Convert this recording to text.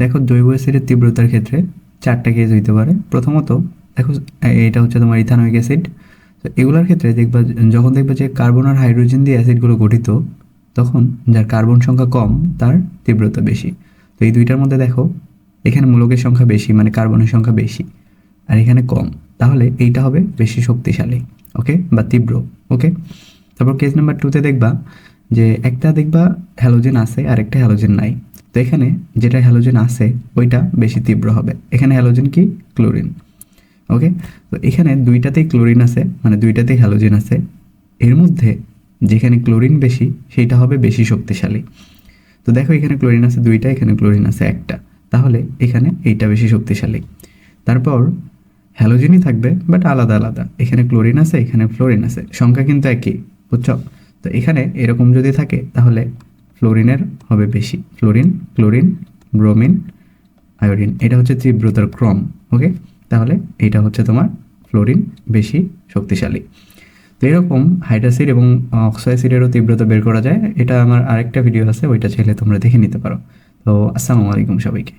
দেখো জৈব অ্যাসিডের তীব্রতার ক্ষেত্রে চারটা কেস হইতে পারে। প্রথমত, দেখো এটা হচ্ছে তোমার ইথানোইক অ্যাসিড তো এগুলোর ক্ষেত্রে দেখবা, যখন দেখবা যে কার্বন আর হাইড্রোজেন দিয়ে অ্যাসিডগুলো গঠিত, তখন যার কার্বন সংখ্যা কম, তার তীব্রতা বেশি। তো এই দুইটার মধ্যে দেখো, এখানে মূলকের সংখ্যা বেশি মানে কার্বনের সংখ্যা বেশি, আর এখানে কম। তাহলে এইটা হবে বেশি শক্তিশালী ওকে বা তীব্র ওকে তারপর কেস নাম্বার টুতে দেখবা যে একটা দেখবা হ্যালোজেন আছে আর একটা হ্যালোজেন নাই। এখানে যেটা হ্যালোজেন আছে, ওইটা বেশি তীব্র হবে। এখানে হ্যালোজেন কি? ক্লোরিন ওকে তো এখানে দুইটাতেই ক্লোরিন আছে মানে দুইটাতেই হ্যালোজেন আছে। এর মধ্যে যেখানে ক্লোরিন বেশি, সেইটা হবে বেশি শক্তিশালী। তো দেখো এখানে ক্লোরিন আছে দুইটা, এখানে ক্লোরিন আছে একটা। তাহলে এখানে এইটা বেশি শক্তিশালী। তারপর হ্যালোজেনই থাকবে বাট আলাদা আলাদা। এখানে ক্লোরিন আছে, এখানে ফ্লোরিন আছে। সংখ্যা কিন্তু একই, বুঝছ? তো এখানে এরকম যদি থাকে, তাহলে ফ্লোরিনের হবে বেশি। Fluorine, chlorine, bromine, iodine. এটা হচ্ছে তীব্রতার ক্রম, ওকে? তাহলে এটা হচ্ছে তোমার ফ্লোরিন বেশি শক্তিশালী। তো এরকম হাইড্রাসিড এবং অক্সাইসিডেরও তীব্রতা বের করা যায়। এটা আমার আরেকটা ভিডিও আছে, ওইটা চাইলে তোমরা দেখে নিতে পারো। তো আসসালামু আলাইকুম সবাইকে।